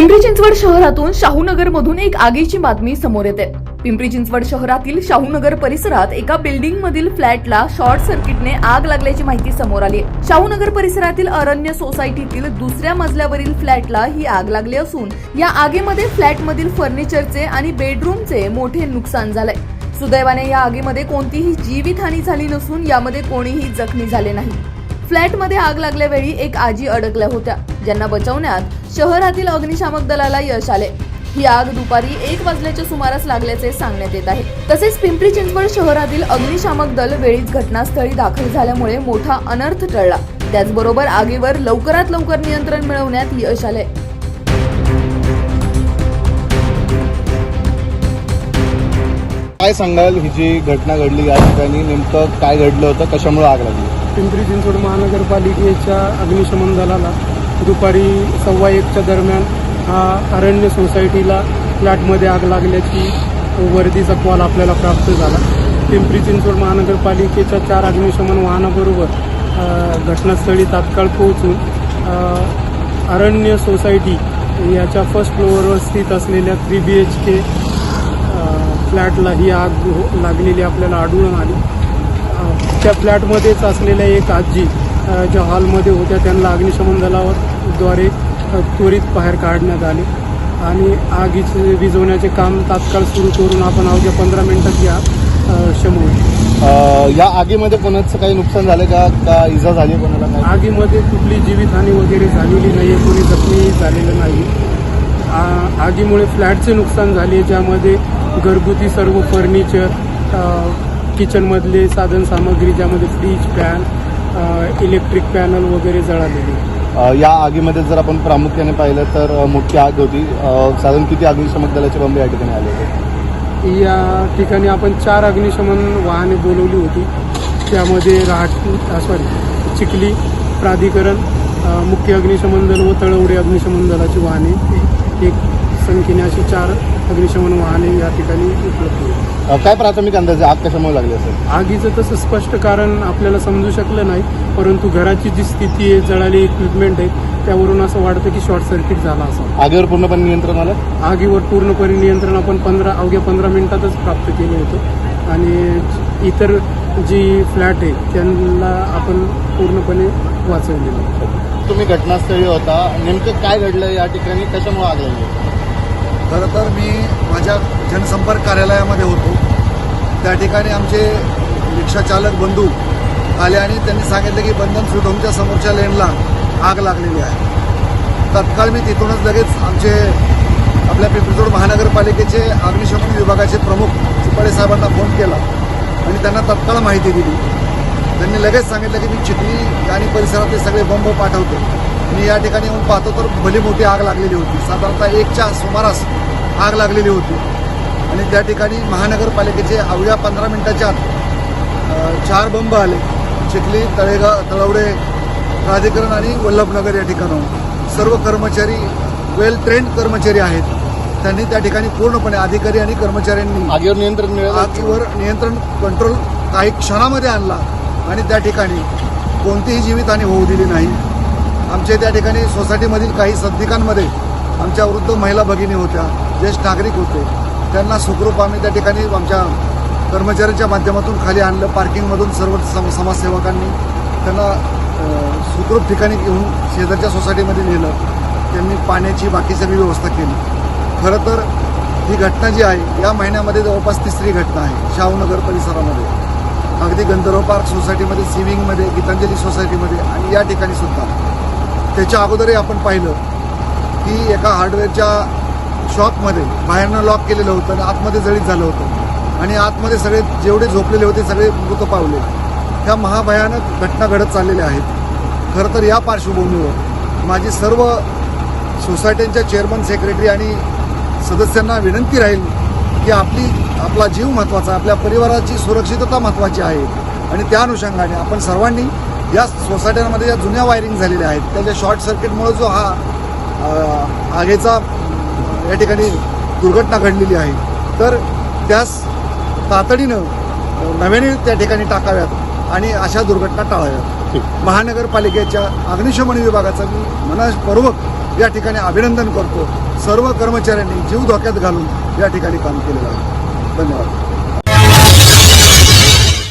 पिंपरी चिंचवड शहरातून शाहूनगर मधून एक आगीची बातमी समोर येते. पिंपरी चिंचवड शहरातील शाहूनगर परिसरात एका बिल्डिंग मधील फ्लॅटला शॉर्ट सर्किटने आग लागल्याची माहिती समोर आली. आहे. शाहूनगर परिसरातील अरण्य सोसायटीतील दुसऱ्या मजल्यावरील फ्लॅटला ही आग लागली असून या आगीमध्ये फ्लॅटमधील फर्निचरचे आणि बेडरूमचे मोठे नुकसान झाले सुदैवाने या आगीमध्ये कोणतीही जीवितहानी झाली नसून यामध्ये कोणीही जखमी झाले नाही. फ्लॅटमध्ये आग लागल्यावेळी एक आजी अडकल्या होत्या. ज्यांना बचावण्यात शहरातील अग्निशामक दलाला यश आले. ही आग दुपारी एक वाजल्याच्या सुमारास लागल्याचे सांगण्यात येत आहे. तसेच पिंपरी चिंचवड शहरातील अग्निशामक दल वेळीच घटनास्थळी दाखल झाल्यामुळे मोठा अनर्थ टळला. त्याचबरोबर आगीवर लवकरात लवकर नियंत्रण मिळवण्यात यश आले. काय सांगाल ही जी घटना घडली या ठिकाणी? नेमकं काय घडलं होतं? कशामुळे आग लागली? पिंपरी चिंचवड महानगरपालिकेच्या अग्निशमन दलाला दुपारी सव्वा एकच्या दरम्यान हा अरण्य सोसायटीला फ्लॅटमध्ये आग लागल्याची वर्दीचा कॉल आपल्याला प्राप्त झाला. पिंपरी चिंचवड महानगरपालिकेच्या चार अग्निशमन वाहनाबरोबर घटनास्थळी तात्काळ पोहोचून अरण्य सोसायटी याच्या फर्स्ट फ्लोअरवर स्थित असलेल्या थ्री बी एच के फ्लॅटला ही आग हो- लागलेली आपल्याला आढळून आली. त्या फ्लॅटमध्येच असलेल्या एक आजी ज्या हॉलमध्ये होत्या त्यांना अग्निशमन दलाद्वारे त्वरित बाहेर काढण्यात आले. आणि आगीचे विझवण्याचे काम तात्काळ सुरू करून आपण अवघ्या पंधरा मिनिटात या शमवली अं, या आगीमध्ये कोणाचं काही नुकसान झालं का? का इजा झाली कोणाला? आगीमध्ये कुठली जीवितहानी वगैरे झालेली नाही आहे कोणी जखमी झालेलं नाही आ- आगीमुळे फ्लॅटचे नुकसान झाले ज्यामध्ये घरगुती सर्व फर्निचर किचनमधले साधनसामग्री ज्यामध्ये फ्रीज फॅन इलेक्ट्रिक पॅनल वगैरे जळालेले. या आगीमध्ये जर आपण प्रामुख्याने पाहिलं तर मोठी आग होती. साधारण किती अग्निशमक दलाचे बंबे या ठिकाणी आले होते? या ठिकाणी आपण चार अग्निशमन वाहने बोलवली होती. त्यामध्ये रहाट सॉरी चिखली प्राधिकरण मुख्य अग्निशमन दल व तळवडे अग्निशमन दलाची वाहने. एक संख्येने अशी चार अग्निशमन वाहने या ठिकाणी उपलब्ध अं, काय प्राथमिक अंदाजे आग कशामुळे लागली असेल? आगीचं तसं स्पष्ट कारण आपल्याला समजू शकलं नाही परंतु घराची जी स्थिती आहे जळाली इक्विपमेंट आहे त्यावरून असं वाटतं की शॉर्ट सर्किट झाला असं आगीवर पूर्णपणे नियंत्रण आलं? आगीवर पूर्णपणे नियंत्रण आपण पंधरा अवघ्या पंधरा मिनिटातच प्राप्त केलं होतं. आणि इतर जी फ्लॅट आहे त्यांना आपण पूर्णपणे वाचवलेलं तुम्ही घटनास्थळी होता. नेमकं काय घडलं या ठिकाणी? कशामुळे आग लागली? खरं तर मी माझ्या जनसंपर्क कार्यालयामध्ये होतो. त्या ठिकाणी आमचे रिक्षाचालक बंधू आले आणि त्यांनी सांगितलं की बंधन स्वीट होमच्या समोरच्या लेनला आग लागलेली आहे. तत्काळ मी तिथूनच लगेच आमचे आपल्या पिंपरीचोड महानगरपालिकेचे अग्निशमन विभागाचे प्रमुख चिपाडे साहेबांना फोन केला आणि त्यांना तत्काळ माहिती दिली. त्यांनी लगेच सांगितलं की मी चिखली आणि परिसरातले सगळे बंब पाठवतो. मी या ठिकाणी येऊन पाहतो तर भली मोठी आग लागलेली होती. साधारणतः एकच्या सुमारास आग लागलेली होती. आणि त्या ठिकाणी महानगरपालिकेचे अवघ्या पंधरा मिनिटाच्या आत चार बंब आले. चिखली तळेगाव तळवडे प्राधिकरण आणि वल्लभनगर या ठिकाणाहून. सर्व कर्मचारी वेल ट्रेंड कर्मचारी आहेत. त्यांनी त्या ठिकाणी पूर्णपणे अधिकारी आणि कर्मचाऱ्यांनी आगीवर नियंत्रण मिळालं? आगीवर नियंत्रण कंट्रोल काही क्षणामध्ये आणला. आणि त्या ठिकाणी कोणतीही जीवितहानी होऊ दिली नाही. आमच्या त्या ठिकाणी सोसायटीमधील काही सद्दिकांमध्ये आमच्या वृद्ध महिला भगिनी होत्या ज्येष्ठ नागरिक होते. त्यांना सुखरूप आम्ही त्या ठिकाणी आमच्या कर्मचाऱ्यांच्या माध्यमातून खाली आणलं. पार्किंगमधून सर्व सम समाजसेवकांनी त्यांना सुखरूप ठिकाणी घेऊन शेजारच्या सोसायटीमध्ये नेलं. त्यांनी पाण्याची बाकी सगळी व्यवस्था केली. खरं तर ही घटना जी आहे या महिन्यामध्ये जवळपास तिसरी घटना आहे शाहूनगर परिसरामध्ये. अगदी गंधर्व पार्क सोसायटीमध्ये सिविंगमध्ये गीतांजली सोसायटीमध्ये आणि या ठिकाणी सुद्धा त्याच्या अगोदरही आपण पाहिलं की एका हार्डवेअरच्या शॉपमध्ये बाहेरनं लॉक केलेलं होतं आणि आतमध्ये जळीत झालं होतं. आणि आतमध्ये सगळे जेवढे झोपलेले होते सगळे मृत पावले. ह्या महाभयानक घटना घडत चाललेल्या आहेत. खरं तर या पार्श्वभूमीवर माझी सर्व सोसायट्यांच्या चेअरमन सेक्रेटरी आणि सदस्यांना विनंती राहील की आपली आपला जीव महत्त्वाचा आपल्या परिवाराची सुरक्षितता महत्त्वाची आहे. आणि त्या अनुषंगाने आपण सर्वांनी या सोसायट्यांमध्ये ज्या जुन्या वायरिंग झालेल्या आहेत त्याच्या शॉर्ट सर्किटमुळे जो हा आगीचा या ठिकाणी दुर्घटना घडलेली आहे तर त्यास तातडीनं नव्याने त्या ठिकाणी टाकाव्यात आणि अशा दुर्घटना टाळाव्यात. महानगरपालिकेच्या अग्निशमन विभागाचा मी मनपूर्वक या ठिकाणी अभिनंदन करतो. सर्व कर्मचाऱ्यांनी जीव धोक्यात घालून या ठिकाणी काम केलेलं आहे. धन्यवाद.